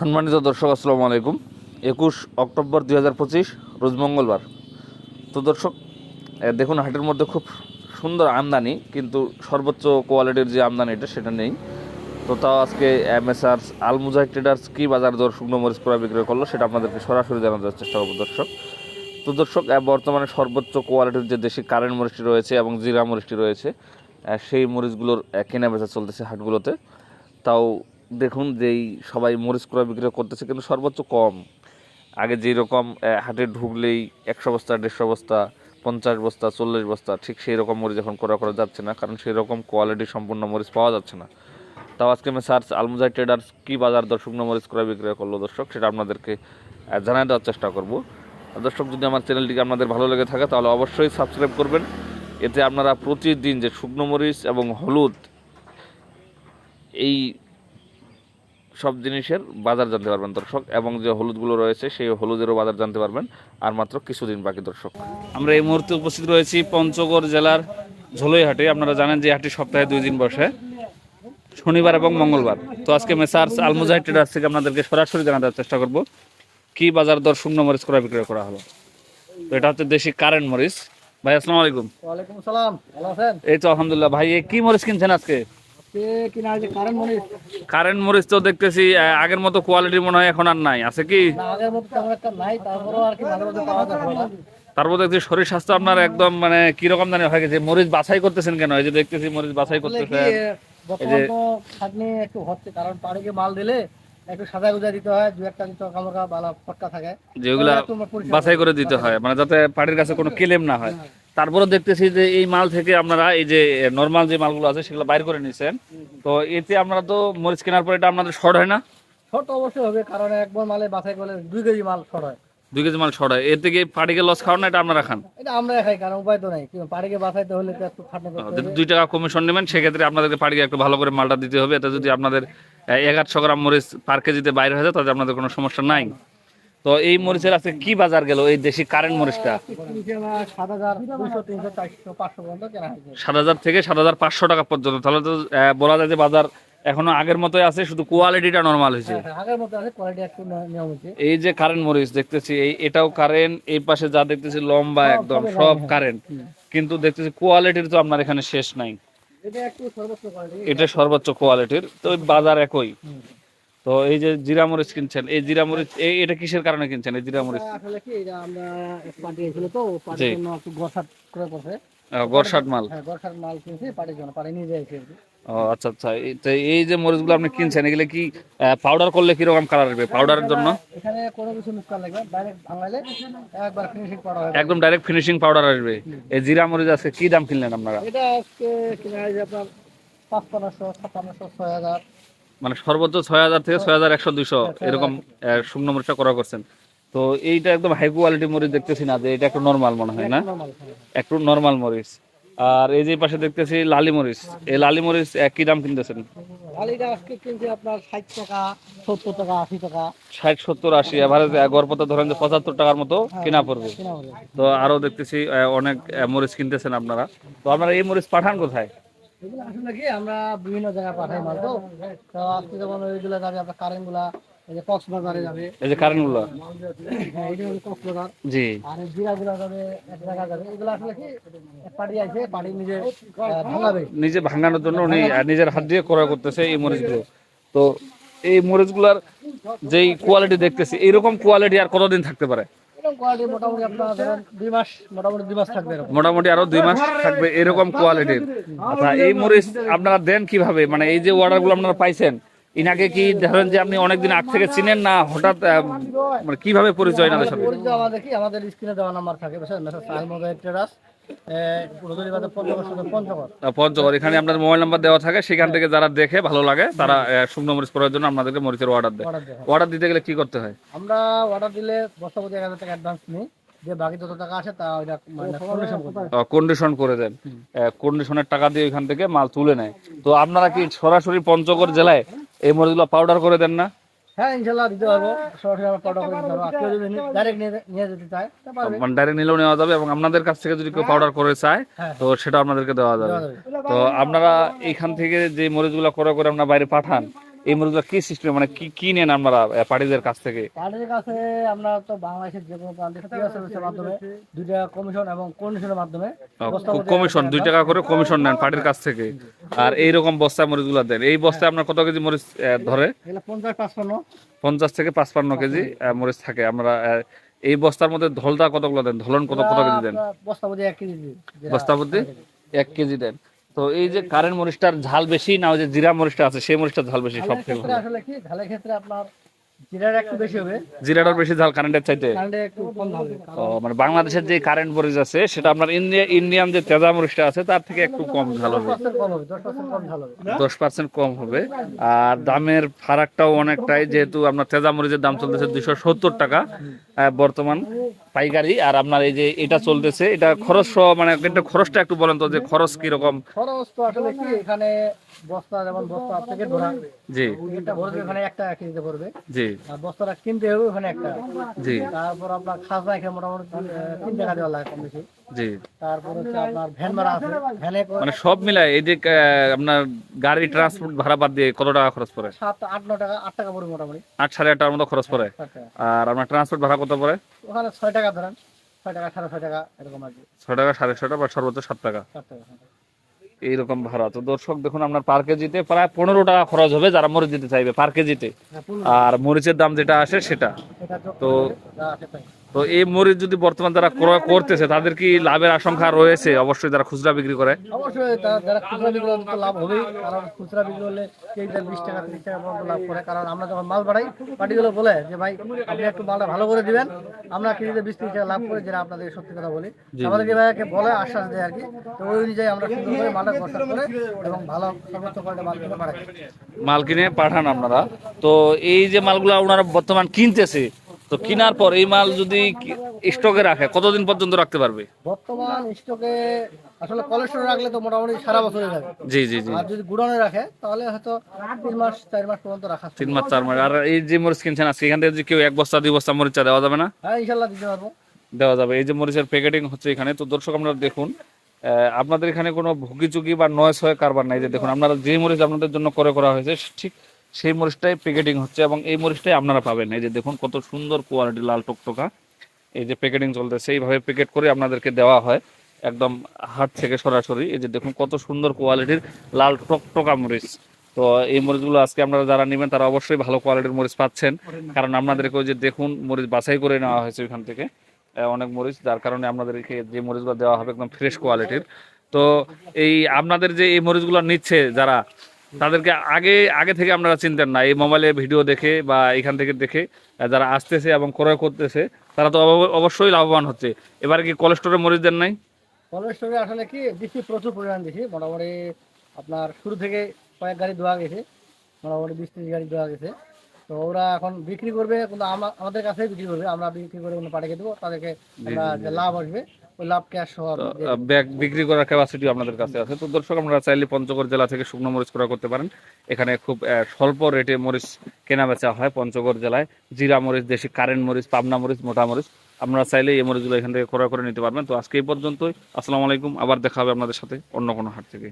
সম্মানিত দর্শক, আসসালামু আলাইকুম। একুশ অক্টোবর দুই হাজার পঁচিশ, রোজ মঙ্গলবার। তো দর্শক দেখুন, হাটের মধ্যে খুব সুন্দর আমদানি, কিন্তু সর্বোচ্চ কোয়ালিটির যে আমদানি এটা সেটা নেই। তো তাও আজকে এমএসআর আল মুজাহিদ ট্রেডার্স কী বাজার দর শুকনো মরিচ ক্রয় বিক্রয় করল সেটা আপনাদেরকে সরাসরি জানানোর চেষ্টা করব দর্শক। তো দর্শক বর্তমানে সর্বোচ্চ কোয়ালিটির যে দেশি কারেন্ট মরিচটি রয়েছে এবং জিরা মরিচটি রয়েছে সেই মরিচগুলোর কেনা বেচা চলতেছে হাটগুলোতে। তাও দেখুন যেই সবাই মরিচ ক্রয় বিক্রয় করতেছে কিন্তু সর্বোচ্চ কম। আগে যেই রকম হাটে ঢুকলেই একশো বস্তা, দেড়শো বস্তা, পঞ্চাশ বস্তা, চল্লিশ বস্তা, ঠিক সেই রকম মরিচ এখন করা করা যাচ্ছে না, কারণ সেই রকম কোয়ালিটি সম্পূর্ণ মরিচ পাওয়া যাচ্ছে না। তাও আজকে আমি সার্চ আলমুজাই ট্রেডার্স কী বাজার দর শুকনো মরিচ ক্রয় বিক্রয় করল দর্শক, সেটা আপনাদেরকে জানাই দেওয়ার চেষ্টা করব। দর্শক, যদি আমার চ্যানেলটিকে আপনাদের ভালো লেগে থাকে, তাহলে অবশ্যই সাবস্ক্রাইব করবেন। এতে আপনারা প্রতিদিন যে শুকনো মরিচ এবং হলুদ, এই সব জিনিসের বাজার জানতে পারবেন দর্শক এবং যে হলুদগুলো রয়েছে সেই হলুদেরও বাজার জানতে পারবেন। আর মাত্র কিছুদিন বাকি দর্শক। আমরা এই মুহূর্তে উপস্থিত রয়েছি পঞ্চগড় জেলার ঝোলইহাটে। আপনারা জানেন যে হাটটি সপ্তাহে দুই দিন বসে শনিবার এবং মঙ্গলবার। তো আজকে মেসার্স আলমুজাহিদ ট্রেডার্স থেকে আপনাদেরকে সরাসরি জানাতে চেষ্টা করব কি বাজার দর শুকনো মরিচ করা বিক্রয় করা হলো? তো এটা হচ্ছে দেশি কারেন্ট মরিচ। ভাই আসসালামু আলাইকুম। ওয়ালাইকুম সালাম ভালো আছেন? এই তো আলহামদুলিল্লাহ। ভাই কি মরিচ কিনছেন আজকে? কারেন্ট মরিচ তো দেখতেছি আগের মতো কোয়ালিটি মনে হয় এখন আর নাই আছে কি? তারপর দেখছি শরীর স্বাস্থ্য আপনার একদম মানে কীরকম জানি হয়ে গেছে। মরিচ বাছাই করতেছেন কেন? এই যে দেখতেছি মরিচ বাছাই করতেছেন। একটু হচ্ছে কারণ মাল দিলে একটু সাদা গুজা দিতে হয় দু একটা দিতে কামড়া বালা ফটকা থাকে। যেগুলা বাছাই করে দিতে হয় মানে যাতে পাড়ির কাছে কোনো কেলেম না হয়। তারপরে দেখতেছি যে এই মাল থেকে আপনারা এই যে নর্মাল যে মালগুলো আছে সেগুলো বাইর করে নিছেন। তো এতে আপনারা তো মরিচ কেনার পরে এটা আপনাদের শর্ট হয় না? ছোট অবশ্যই হবে কারণ একবার মালে বাছাই করলে দুই কেজি মাল ছড় হয়। দুই কেজি মাল শর্ট হয়। এর থেকে লস খাওয়ান না এটা আপনারা খান? এটা আমরা খাই কারণ উপায় তো নাই। কিন্তু পাড়িকে বাছাইতে হলে তো একটু খাটনি করতে দুই টাকা কমিশন নেবেন সেক্ষেত্রে আপনাদেরকে পার্টিকে একটু ভালো করে মালটা দিতে হবে। এতে যদি আপনাদের এগারোশো গ্রাম মরিচ পার কেজিতে বাইরে হয়ে যায় তাহলে আপনাদের কোনো সমস্যা নাই। তো এই মরিচের আছে কি বাজার গেল? এই দেশি কারেন্ট মরিচটা? সাত হাজার থেকে সাত হাজার পাঁচশো টাকা পর্যন্ত। তাহলে তো বলা যায় যে বাজার এখনও আগের মতোই আছে শুধু কোয়ালিটিটা নর্মাল হয়েছে। হ্যাঁ, এই যে কারেন্ট মরিচ দেখতেছি এই এটাও কারেন্ট এই পাশে যা দেখতেছি লম্বা একদম সব কারেন্ট কিন্তু দেখতেছি কোয়ালিটির তো আপনার এখানে শেষ নাই। এটা সর্বোচ্চ কোয়ালিটির তো বাজার একই। তো এই যে জিরা মরিচ কিনছেন এই জিরা মরিচ এটা কিসের কারণে কিনছেন? এই জিরা মরিচ আসলে কি এটা আমরা পার্টি এসেছিল তো পার্টির জন্য একটু গসাট করে করছে আহ, গরসাট মাল। হ্যাঁ গসাট মাল কিনছি পার্টির জন্য পার্টি নিয়ে যাইছে ও আচ্ছা আচ্ছা এই- তো এই যে মরিচগুলো আপনি কিনছেন এগুলো কি পাউডার করলে কীরকম কালার আসবে পাউডারের জন্য? এখানে কোনো কিছু মিক্স করা লাগবে ডাইরেক্ট ভাঙাইলে একবার ফিনিশিং করা হবে। একদম ডাইরেক্ট ফিনিশিং পাউডার আসবে। এই জিরা মরিচ আছে কি দাম কিনলেন আপনারা? এটা আজকে কিনা হয়েছে আপনার পাঁচপান্নশো ছাপ্পান্নশো ছয় হাজার। মানে সর্বোচ্চ ছয় হাজার থেকে ছয় হাজার একশো দুইশো এরকম শুকনো মরিচটা করা করছেন। তো এইটা একদম হাই কোয়ালিটি মরিচ দেখতেছি না যে এটা একটু নর্মাল মনে হয় না? একটু নর্মাল মরিচ। আর এই যে পাশে দেখতেছি লালি মরিচ। এই লালি মরিচ কি দাম কিনতেছেন? আজকে কিনছে আপনার টাকা সত্তর টাকা আশি টাকা। এভারেজ গড়পতা ধরেন যে পঁচাত্তর টাকার মতো কেনা পড়বে। তো আরও দেখতেছি অনেক মরিচ কিনতেছেন আপনারা। তো আপনারা এই মরিচ পাঠান কোথায়? এগুলো আসলে কি আমরা বিভিন্ন জায়গায় পাঠাই মাল তো? তো আজকে যেমন ওইগুলো যাবে আপনার কারেন্টগুলা এই যে কক্সবাজারে যাবে। এই যে কারেন্টগুলো? হ্যাঁ কক্সবাজার। জি। আর এই জিরা গুলা যাবে এক জায়গা যাবে। এগুলো আসলে কি এক আছে নিজে ভাঙাবে। নিজে ভাঙানোর জন্য উনি নিজের হাত দিয়ে ক্রয় করতেছে এই মরিচগুলো। তো এই মরিচ মরিচগুলার যেই কোয়ালিটি দেখতেছি এইরকম কোয়ালিটি আর কতদিন থাকতে পারে? মোটামুটি আরও দুই মাস থাকবে এরকম কোয়ালিটির আচ্ছা এই মরিচ আপনারা দেন কীভাবে? মানে এই যে অর্ডারগুলো আপনারা পাইছেন ইনাকে কি ধরেন যে আপনি অনেকদিন আগ থেকে চিনেন না হঠাৎ মানে কীভাবে পরিচয় আমাদের কি? আমাদের স্ক্রিনে দেওয়া নাম্বার থাকে। মেসেজ পঞ্চগড় এখানে আপনার মোবাইল নাম্বার দেওয়া থাকে সেখান থেকে যারা দেখে ভালো লাগে তারা শুকনো মরিচ করার জন্য আপনাদেরকে মরিচের অর্ডার দেয়। অর্ডার দিতে গেলে কি করতে হয়? আমরা অর্ডার দিলে বস্তাপতি এক হাজার টাকা অ্যাডভান্স নিই। মানে কন্ডিশন করতে হয়। কন্ডিশন করে দেন। কন্ডিশনের টাকা দিয়ে ওইখান থেকে মাল তুলে নেয়। তো আপনারা কি সরাসরি পঞ্চগড় জেলায় এই মরিচগুলো পাউডার করে দেন না? হ্যাঁ ইনশাল্লাহ দিতে পারব। সরাসরি আমরা পাউডার করে দিতে পারব। কেউ যদি ডাইরেক্ট নিয়ে যেতে চায় তা মানে ডাইরেক্ট নিলেও নেওয়া যাবে এবং আপনাদের কাছ থেকে যদি কেউ পাউডার করে চায় হ্যাঁ। তো সেটা আপনাদেরকে দেওয়া যাবে। তো আপনারা এখান থেকে যে মরিচগুলো করে করে আপনারা বাইরে পাঠান এই মরিচগুলো কি সিস্টেম মানে কি কি নেন আমরা পার্টিদের কাছ থেকে? পার্টির কাছে আমরা তো বাংলাদেশের যে কোনো সার্ভিসের মাধ্যমে দুই টাকা কমিশন এবং কন্ডিশনের মাধ্যমে বস্তা কমিশন দুই টাকা করে কমিশন নেন পার্টির কাছ থেকে। আর এইরকম বস্তায় মরিচগুলো দেন। এই বস্তায় আপনার কত কেজি মরিচ ধরে? পঞ্চাশ পাঁচপান্ন। পঞ্চাশ থেকে পাঁচপান্ন কেজি মরিচ থাকে। আমরা এই বস্তার মধ্যে ধলতা কতগুলো দেন? ধলন কত কত কেজি দেন? বস্তা প্রতি এক কেজি বস্তা প্রতি এক কেজি দেন। তো এই যে কারেন্ট মরিচটার ঝাল বেশি না ওই যে জিরা মরিচটা আছে সেই মরিচটার ঝাল বেশি সব থেকে আসলে কি? ঝালের ক্ষেত্রে আপনার জিরার একটু বেশি হবে। জিরাটার বেশি ঝাল কারেন্টের চাইতে? একটু কম হবে ও মানে বাংলাদেশের যে কারেন্ট মরিচ আছে সেটা আপনার ইন্ডিয়া ইন্ডিয়ান যে তেজা মরিচটা আছে তার থেকে একটু কম ঝাল হবে। পার্সেন্ট কম হবে দশ পার্সেন্ট কম ঝাল হবে। দশ পার্সেন্ট কম হবে। আর দামের ফারাকটাও অনেকটাই যেহেতু আপনার তেজা মরিচের দাম চলতেছে দুইশো সত্তর টাকা বর্তমান। পাইকারি আর আপনার এই যে এটা চলতেছে এটা খরচ মানে একটা খরচটা একটু বলেন তো যে খরচ কীরকম? খরচ তো আসলে কি এখানে বস্তা যেমন বস্তা থেকে ধরা জি। এটা ভরবে এখানে একটা কেজিতে পড়বে জি। আর বস্তাটা কিনতে হবে ওখানে একটা। জি। তারপর আপনার খাজনা এখানে মোটামুটি তিন টাকা দেওয়া লাগে কম বেশি। জি। তারপর হচ্ছে আপনার ভ্যান ভাড়া আছে। ভ্যানে মানে সব মিলায় এই যে আহ, আপনার গাড়ি ট্রান্সপোর্ট ভাড়া বাদ দিয়ে কত টাকা খরচ পড়ে? সাত আট ন টাকা আট টাকা পড়বে মোটামুটি। আট সাড়ে আট টাকার মতো খরচ পড়ে। আর আপনার ট্রান্সপোর্ট ভাড়া কত পড়ে? ওখানে ছয় টাকা ধরেন। ছয় টাকা সাড়ে ছয় টাকা এরকম আর কি। ছয় টাকা সাড়ে ছয় টাকা বা সর্বোচ্চ সাত টাকা। সাত টাকা। এইরকম ভাড়া। তো দর্শক দেখুন আপনার পার কেজিতে প্রায় পনেরো টাকা খরচ হবে যারা মরিচ দিতে চাইবে পার কেজিতে। হ্যাঁ, আর মরিচের দাম যেটা আসে সেটা। তো। তো এই মরিচ যদি বর্তমান যারা ক্রয় করতেছে তাদের কি লাভের আশঙ্কা রয়েছে? অবশ্যই যারা খুচরা বিক্রি করে। অবশ্যই যারা খুচরা বিক্রি করলে লাভ হবেই। কারণ খুচরা বিক্রি হলে কেজিতে বিশ টাকা তিরিশ টাকা পর্যন্ত লাভ করে। কারণ আমরা যখন মাল বাড়াই পার্টিগুলো বলে যে ভাই আপনি একটু মালটা ভালো করে দিবেন। আমরা কেজিতে বিশ তিরিশ টাকা লাভ করে যেটা আপনাদের সত্যি কথা বলি। আমাদেরকে ভাইকে বলে আশ্বাস দেয় আর কি। তো ওই অনুযায়ী আমরা সুন্দর করে মালটা প্রস্তাব করে এবং ভালো সর্বোচ্চ কোয়ালিটি মাল কিনে পাঠাই মাল কিনে পাঠান আপনারা। তো এই যে মালগুলো ওনারা বর্তমান কিনতেছে তো কেনার পর এই মাল যদি স্টকে রাখে কতদিন পর্যন্ত রাখতে পারবে? বর্তমান স্টকে আসলে কোলেস্ট্রল রাখলে তো মোটামুটি সারা বছরে যাবে। জি জি জি। আর যদি গুডাউনে রাখে তাহলে হয়তো তিন মাস চার মাস পর্যন্ত রাখা তিন মাস চার মাস। আর এই যে মরিচ কিনছেন আজকে এখান থেকে যদি কেউ এক বস্তা দুই বস্তা মরিচা দেওয়া যাবে না? হ্যাঁ ইনশাল্লাহ দিতে পারব। দেওয়া যাবে। এই যে মরিচের প্যাকেটিং হচ্ছে এখানে তো দর্শক আপনারা দেখুন আপনাদের এখানে কোনো ভুগিচুকি বা নয়েস হয়ে কারবার নাই। যে দেখুন আপনারা যে মরিচ আপনাদের জন্য করে করা হয়েছে ঠিক সেই মরিচটাই প্যাকেটিং হচ্ছে এবং এই মরিচটাই আপনারা পাবেন। এই যে দেখুন কত সুন্দর কোয়ালিটি লাল টকটকা। এই যে প্যাকেটিং চলতেছে, এইভাবে প্যাকেট করে আপনাদেরকে দেওয়া হয় একদম হাট থেকে সরাসরি। এই যে দেখুন কত সুন্দর কোয়ালিটির লাল টকটকা মরিচ। তো এই মরিচগুলো আজকে আপনারা যারা নেবেন, তারা অবশ্যই ভালো কোয়ালিটির মরিচ পাচ্ছেন। কারণ আপনাদেরকে ওই যে দেখুন মরিচ বাছাই করে নেওয়া হয়েছে ওইখান থেকে। অনেক মরিচ, যার কারণে আপনাদেরকে যে মরিচগুলো দেওয়া হবে একদম ফ্রেশ কোয়ালিটির তো এই আপনাদের যে এই মরিচগুলো নিচ্ছে যারা তাদেরকে আগে আগে থেকে আপনারা চিনতেন না। এই মোবাইলে ভিডিও দেখে বা এখান থেকে দেখে যারা আসতেছে এবং ক্রয় করতেছে তারা তো অবশ্যই লাভবান হচ্ছে। এবারে কি কোলেস্টোরে মরিচ দেন নাই? কোলেস্ট্রলে আসলে কি দিচ্ছি প্রচুর পরিমাণ দিচ্ছি মোটামুটি আপনার শুরু থেকে কয়েক গাড়ি দেওয়া গেছে মোটামুটি বিশ ত্রিশ গাড়ি দেওয়া গেছে। তো ওরা এখন বিক্রি করবে কিন্তু আমা- আমাদের কাছেই বিক্রি করবে। আমরা বিক্রি করে অন্য পাঠিয়ে দেবো তাদেরকে লাভ আসবে। লাভ ক্যাশ। ব্যাগ বিক্রি করার ক্যাপাসিটি আপনাদের কাছে আছে। তো দর্শক আপনারা চাইলে পঞ্চগড় জেলা থেকে শুকনো মরিচ ক্রয় করতে পারেন। এখানে খুব স্বল্প রেটে মরিচ কেনা বেচা হয় পঞ্চগড় জেলায়। জিরা মরিচ দেশি কারেন্ট মরিচ পাবনা মরিচ মোটা মরিচ। আপনারা চাইলে এই মরিচগুলো এখান থেকে ক্রয় করে নিতে পারবেন। তো আজকে এই পর্যন্তই। আসসালামু আলাইকুম। আবার দেখা হবে আপনাদের সাথে অন্য কোনো হাট থেকে।